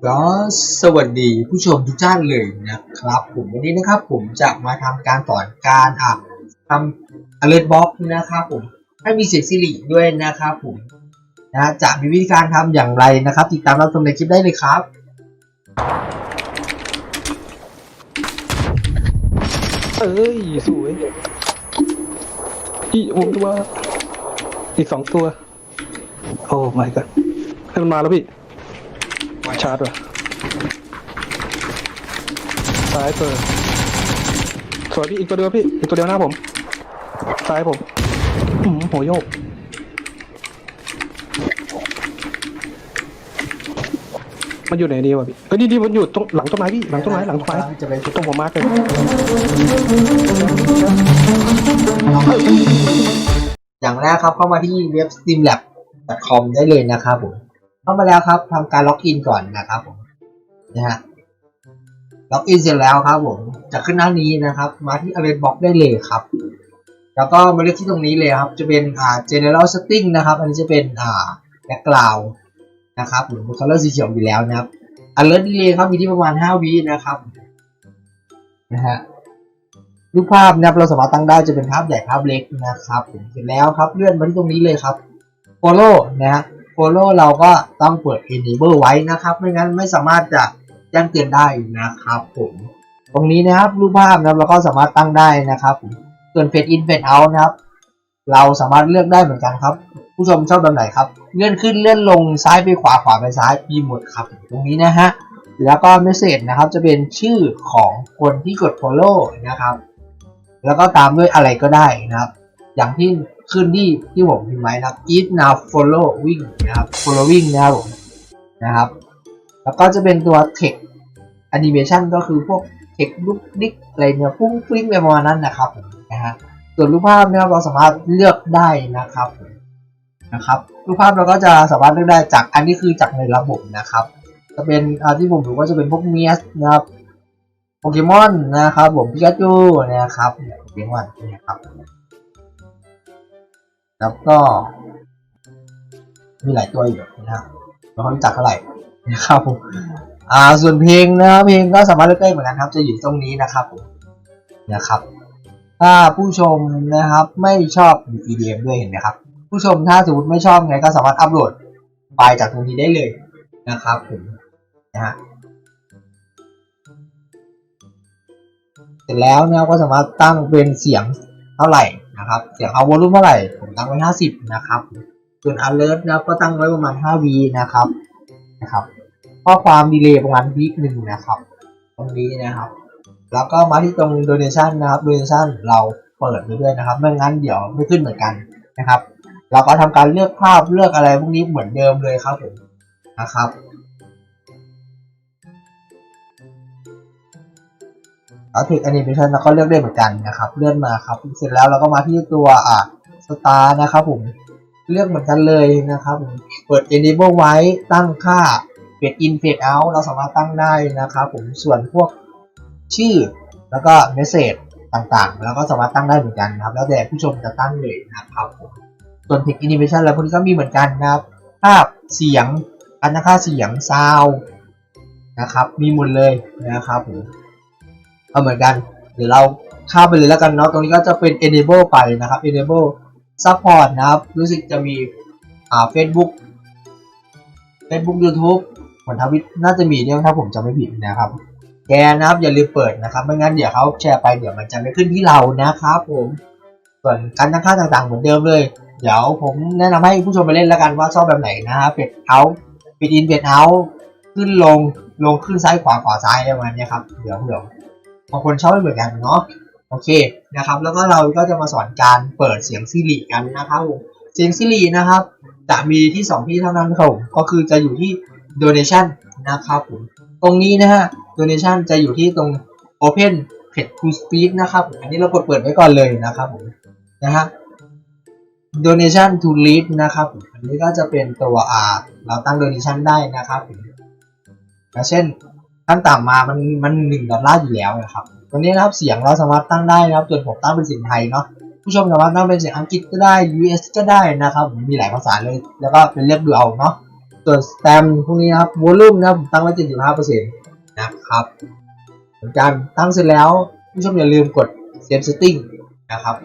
ก็สวัสดีผู้ชมทุกท่านเลยนะครับ ผมวันนี้นะครับ ผมจะมาทำการสอนการอะทำ alert box นะครับผมให้มีเสียงสิริด้วยนะครับผมนะจะมีวิธีการทำอย่างไรนะครับ ติดตามรับชมในคลิปได้เลยครับเอ้ยสวยอีผมตัวอีกสองตัว โอ้ my god ให้มันมาแล้วพี่ ชาร์จว่ะซ้ายเปิดสวยพี่อีกตัวเดียวพี่อีกตัวเดียวหน้าผมซ้ายผมอืมหัวโยกมันอยู่ไหนดีวะพี่เอ้ยนี่นี่มันอยู่ตรงหลังต้นไม้พี่หลังต้นไม้หลังต้นไม้จะเป็นตรงผมมาร์กเลยอย่างแรกครับเข้ามาที่เว็บ steamlab.com ได้เลยนะครับผม เข้ามาแล้วครับทำการล็อกอินก่อนนะครับผมนะฮะล็อกอินเสร็จแล้วครับผมจะขึ้นหน้านี้นะครับ มาที่ alert box ได้เลยครับ แล้วก็มาเลือกที่ตรงนี้เลยครับ จะเป็นอ่า general setting นะครับ อันนี้จะเป็นอ่า background นะครับผมเป็น color สีเขียวอยู่แล้วนะครับ alert delay ครับมีที่ประมาณ 5 วินะครับนะฮะรูปภาพนะครับเราสามารถตั้งได้จะเป็นภาพใหญ่ภาพเล็กนะครับผมเสร็จแล้วครับเลื่อนมาที่ตรงนี้เลยครับ follow นะฮะ follow เราก็ต้องเปิด enable ไว้นะครับ ไม่งั้นไม่สามารถจะแจ้งเตือนได้นะครับผมตรงนี้นะครับรูปภาพนะครับเราก็สามารถตั้งได้นะครับผมส่วน fade in fade out นะครับ เราสามารถเลือกได้เหมือนกันครับ ผู้ชมชอบแบบไหนครับ เลื่อนขึ้นเลื่อนลงซ้ายไปขวาขวาไปซ้ายมีหมดครับ ตรงนี้นะฮะแล้วก็ message นะครับจะเป็นชื่อของคนที่กด follow นะครับ แล้วก็ตามด้วยอะไรก็ได้นะครับ อย่างที่ขึ้นที่ที่ผมพิมพ์ไว้นะครับ eat now following นะครับ following นะครับผมนะครับ แล้วก็จะเป็นตัว text animation ก็คือพวก text ลุกดิกอะไรเนี่ยฟุ้งฟิ้งไปประมาณนั้นนะครับนะฮะส่วนรูปภาพเนี่ยเราสามารถเลือกได้นะครับนะครับ รูปภาพเราก็จะสามารถเลือกได้จากอันนี้คือจากในระบบนะครับ จะเป็นอาที่ผมดูก็จะเป็นพวกเมียสนะครับโปเกมอนนะครับผมพิกาจูนะครับเนี่ยโปเกมอนนะครับ แล้วก็ มีหลายตัวอยู่นะครับเราไม่รู้จักเท่าไหร่นะครับผมอ่าส่วนเพลงนะครับเพลงก็สามารถเลือกได้เหมือนกันครับ จะอยู่ตรงนี้นะครับผมนะครับ ถ้าผู้ชมนะครับไม่ชอบ EDM ด้วยเห็นไหมครับ ผู้ชมถ้าสมมติไม่ชอบไงก็สามารถอัปโหลดไฟล์จากตรงนี้ได้เลยนะครับผมนะฮะเสร็จแล้วเนี่ยก็สามารถตั้งเป็นเสียงเท่าไหร่ นะครับเสียงเอาวอลลุ่มเท่าไหร่ผมตั้งไว้ 50 นะครับ ส่วน alert นะครับก็ตั้งไว้ประมาณ 5 v นะครับนะครับข้อความดีเลย์ประมาณวิหนึ่งนะครับ ตรงนี้นะครับ แล้วก็มาที่ตรง donation นะครับ donation เราเปิดไปด้วยนะครับไม่งั้นเดี๋ยวไม่ขึ้นเหมือนกันนะครับ เราก็ทำการเลือกภาพเลือกอะไรพวกนี้เหมือนเดิมเลยครับผมนะครับ เอาถึงแอนิเมชันเราก็เลือกได้เหมือนกันนะครับ เลื่อนมาครับ เสร็จแล้วเราก็มาที่ตัวอะสตาร์นะครับผม เลือกเหมือนกันเลยนะครับผม เปิด enable ไว้ ตั้งค่า fade in fade out เราสามารถตั้งได้นะครับผม ส่วนพวกชื่อแล้วก็ message ต่างๆ แล้วก็สามารถตั้งได้เหมือนกันนะครับ แล้วแต่ผู้ชมจะตั้งเลยนะครับผม ส่วน text animation อะไรพวกนี้ก็มีเหมือนกันนะครับ ภาพ เสียงการตั้งค่าเสียงซาวนะครับ มีหมดเลยนะครับผม ก็เหมือนกัน เดี๋ยวเราข้าไปเลยแล้วกันเนาะตรงนี้ก็จะเป็น enable ไปนะครับ enable support นะครับ รู้สึกจะมีอ่า Facebook Facebook YouTube เหมือนทวิตน่าจะมีเนี่ยถ้าผมจำไม่ผิดนะครับ แกนะครับอย่าลืมเปิดนะครับ ไม่งั้นเดี๋ยวเขาแชร์ไปเดี๋ยวมันจะไม่ขึ้นที่เรานะครับผมส่วนการตั้งค่าต่างๆเหมือนเดิมเลย เดี๋ยวผมแนะนำให้ผู้ชมไปเล่นแล้วกันว่าชอบแบบไหนนะครับเป็ดเอาป็ดอินเป็ดเอาขึ้นลงลงขึ้นซ้ายขวาขวาซ้ายประมาณนี้ครับเดี๋ยวเดี๋ยว บางคนชอบไม่เหมือนกันเนาะโอเคนะครับ แล้วก็เราก็จะมาสอนการเปิดเสียงซิริกันนะครับผมเสียงซิรินะครับ จะมีที่สองที่เท่านั้นครับผมก็คือจะอยู่ที่ donation นะครับผมตรงนี้นะฮะ donation จะอยู่ที่ตรง open pet to speed นะครับอันนี้เรากดเปิดไว้ก่อนเลยนะครับผมนะฮะ donation to lead นะครับผมอันนี้ก็จะเป็นตัวอ่าเราตั้ง donation ได้นะครับผมเช่น ขั้นต่ำมามันมันหนึ่งดอลลาร์อยู่แล้วนะครับตัวนี้นะครับเสียงเราสามารถตั้งได้นะครับส่วนผมตั้งเป็นเสียงไทยเนาะผู้ชมสามารถตั้งเป็นเสียงอังกฤษก็ได้ US ก็ได้นะครับผมมีหลายภาษาเลย แล้วก็เป็นเลือกดูเอาเนาะส่วนสแตมพวกนี้นะครับวอลลุ่มนะครับผมตั้งไว้75%นะครับเหมือนกันตั้งเสร็จแล้วผู้ชมอย่าลืมกด Save Setting นะครับ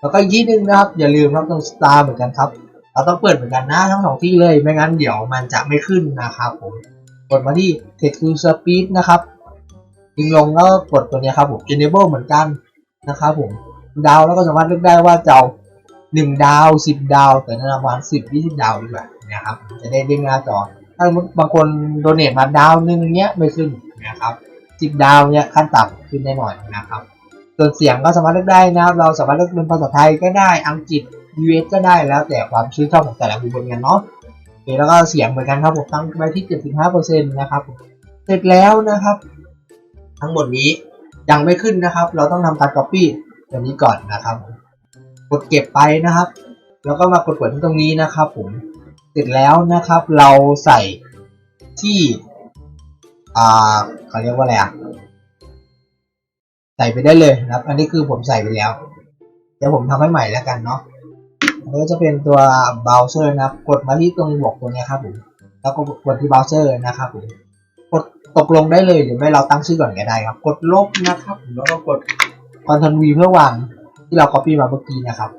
แล้วก็อีกที่หนึ่งนะครับอย่าลืมครับตรง Star เหมือนกันครับ เราต้องเปิดเหมือนกันนะทั้งสองที่เลยไม่งั้นเดี๋ยวมันจะไม่ขึ้นนะครับผม กดมาที่ Text to Speed นะครับยิงลงแล้วก็กดตัวนี้ครับผม Enable เหมือนกันนะครับผมดาวแล้วก็สามารถเลือกได้ว่าจะเอาหนึ่งดาวสิบดาว แต่แนะนำประมาณสิบยี่สิบดาวดีกว่านะครับ จะได้เด้งหน้าจอ ถ้าสมมติบางคนโดเนทมาดาวหนึ่งเนี้ยไม่ขึ้นนะครับสิบดาวเนี้ยขั้นต่ำขึ้นได้หน่อยนะครับ ส่วนเสียงก็สามารถเลือกได้นะครับ เราสามารถเลือกเป็นภาษาไทยก็ได้ อังกฤษ US ก็ได้แล้วแต่ความชื่นชอบของแต่ละบุคคลกันเนาะ แล้วก็เสียงเหมือนกันครับผมตั้งไว้ที่ 75%นะครับ เสร็จแล้วนะครับ ทั้งหมดนี้ยังไม่ขึ้นนะครับ เราต้องทำการ copy ตัวนี้ก่อนนะครับ กดเก็บไปนะครับ แล้วก็มากดกดที่ตรงนี้นะครับ ผม เสร็จแล้วนะครับ เราใส่ที่อ่าเขาเรียกว่าอะไรอะใส่ไปได้เลยนะครับ อันนี้คือผมใส่ไปแล้ว เดี๋ยวผมทำให้ใหม่แล้วกันเนาะ ก็จะเป็นตัวเบราว์เซอร์นะครับ กดมาที่ตรงบวกตัวนี้ครับผมแล้วก็กดที่เบราว์เซอร์นะครับผมกดตกลงได้เลยหรือไม่เราตั้งชื่อก่อนก็ได้ครับ กดลบนะครับแล้วก็กด Ctrl V เพื่อวางที่เรา copy มาเมื่อกี้นะครับ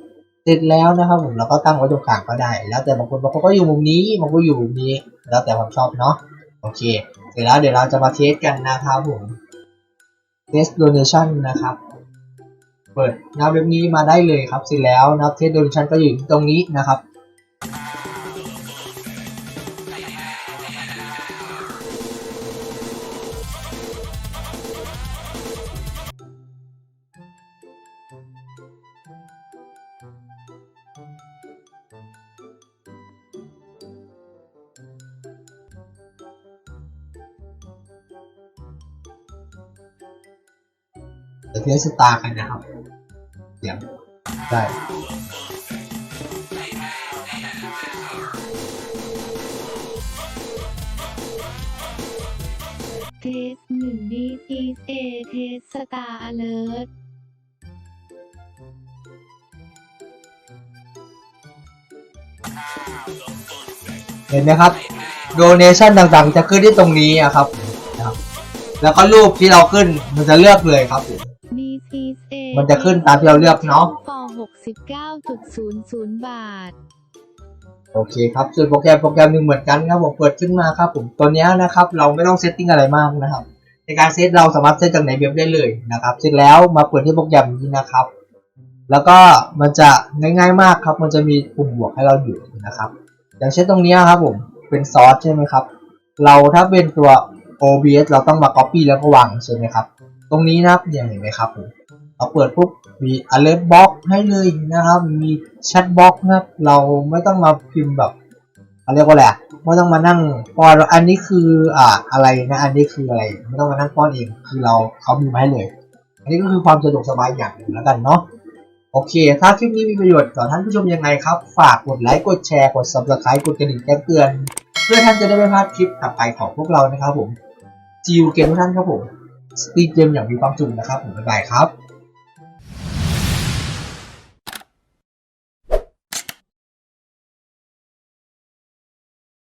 เสร็จแล้วนะครับผมเราก็ตั้งไว้ตรงกลางก็ได้ แล้วแต่บางคนบางคนก็อยู่มุมนี้บางคนอยู่มุมนี้ แล้วแต่ความชอบเนาะโอเค เสร็จแล้วเดี๋ยวเราจะมาเทสกันนะครับผม test donation นะครับ เปิดหน้าเว็บนี้มาได้เลยครับเสร็จแล้วนะครับ test donation ก็อยู่ตรงนี้นะครับ เดี๋ยวเทสตาร์กันนะครับเสียงได้เทสหนึ่งดีอีเอเทสสตาร์อเลิร์เห็นไหมครับ donation ต่างๆ จะขึ้นที่ตรงนี้อะครับนะครับ แล้วก็รูปที่เราขึ้นมันจะเลือกเลยครับผมดีซีเอ มันจะขึ้นตามที่เราเลือกเนาะฟอหกสิบเก้าจุดศูนย์ศูนย์บาท โอเคครับส่วนโปรแกรมโปรแกรมหนึ่งเหมือนกันครับผมเปิดขึ้นมาครับผมตัวเนี้ยนะครับ เราไม่ต้องเซตติ้งอะไรมากนะครับ ในการเซตเราสามารถเซตจากในเว็บได้เลยนะครับ เสร็จแล้วมาเปิดที่โปรแกรมนี้นะครับ แล้วก็มันจะง่ายๆมากครับ มันจะมีปุ่มบวกให้เราอยู่นะครับ อย่างเช่นตรงเนี้ยครับผมเป็นซอสใช่ไหมครับ เราถ้าเป็นตัว OBS เราต้องมา Copy แล้วก็วางใช่ไหมครับ ตรงนี้นะครับอย่างเห็นไหมครับผม เราเปิดปุ๊บมี alert box ให้เลยนะครับ มี chat box นะครับ เราไม่ต้องมาพิมพ์แบบเขาเรียกว่าอะไรไม่ต้องมานั่งป้อนอันนี้คืออ่าอะไรนะ อันนี้คืออะไร ไม่ต้องมานั่งป้อนเอง คือเราเขามีมาให้เลย อันนี้ก็คือความสะดวกสบายอย่างหนึ่งแล้วกันเนาะ โอเค ถ้าคลิปนี้มีประโยชน์ต่อท่านผู้ชมยังไงครับ ฝากกดไลค์ กดแชร์ กด subscribe กดกระดิ่งแจ้งเตือน เพื่อท่านจะได้ไม่พลาดคลิปต่อไปของพวกเรานะครับผมจิวเกมทุกท่านครับผมสตีเกมอย่างมีความสุขนะครับผมบ๊ายบายครับ